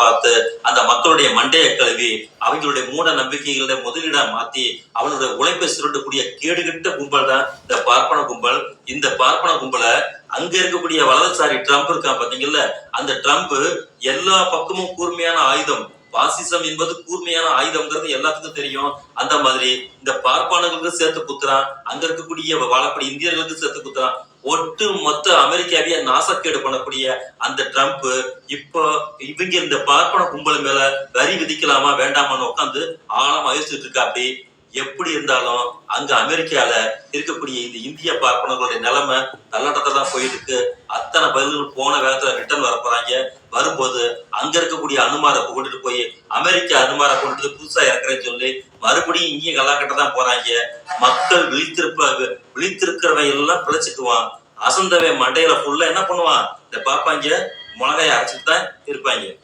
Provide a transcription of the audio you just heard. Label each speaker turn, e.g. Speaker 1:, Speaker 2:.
Speaker 1: பார்த்து அந்த மக்களுடைய மண்டையை கழுவி அவங்களுடைய மூட நம்பிக்கைகளை முதலீடா மாத்தி அவனுடைய உழைப்பை சுரண்டக்கூடிய கேடுகட்ட கும்பல் தான் இந்த பார்ப்பன கும்பல். இந்த பார்ப்பன கும்பலை அங்க இருக்கக்கூடிய வலதுசாரி ட்ரம்ப் இருக்கான் பாத்தீங்கல்ல அந்த ட்ரம்ப் எல்லா பக்கமும் கூர்மையான ஆயுதம். பாசிசம் என்பது கூர்மையான ஆயுதம்ங்கிறது எல்லாத்துக்கும் தெரியும். அந்த மாதிரி இந்த பார்ப்பானர்களுக்கு சேர்த்து குத்துறான் அங்க இருக்கக்கூடிய வாழக்கூடிய இந்தியர்களுக்கு சேர்த்து குத்துறான். ஒட்டு மொத்த அமெரிக்காவையே நாசக்கேடு பண்ணக்கூடிய அந்த ட்ரம்ப் இப்போ இவங்க இந்த பார்ப்பன கும்பல் மேல வரி விதிக்கலாமா வேண்டாமான்னு உட்காந்து ஆழமா யோசிச்சுட்டு இருக்கா அப்படி எப்படி இருந்தாலும் அங்க அமெரிக்கால இருக்கக்கூடிய இந்த இந்திய பார்ப்பனர்களுடைய நிலைமை தள்ளாட்டத்தை தான் போயிட்டு இருக்கு அத்தனை பதில்கள் போன வேகத்துல ரிட்டர்ன் வர போறாங்க. வரும்போது அங்க இருக்கக்கூடிய அனுமாரை கொண்டுட்டு போய் அமெரிக்கா அனுமாரை கொண்டுட்டு புதுசா இறக்குறேன்னு சொல்லி மறுபடியும் இங்கே கலாக்கட்ட தான் போறாங்க. மக்கள் விழித்திருப்ப விழித்திருக்கிறவன் எல்லாம் பிழைச்சிக்குவான். அசந்தவன் மண்டையில ஃபுல்லா என்ன பண்ணுவான்? இந்த பாப்பாங்க மிளகாய அரைச்சிட்டு தான் இருப்பாங்க.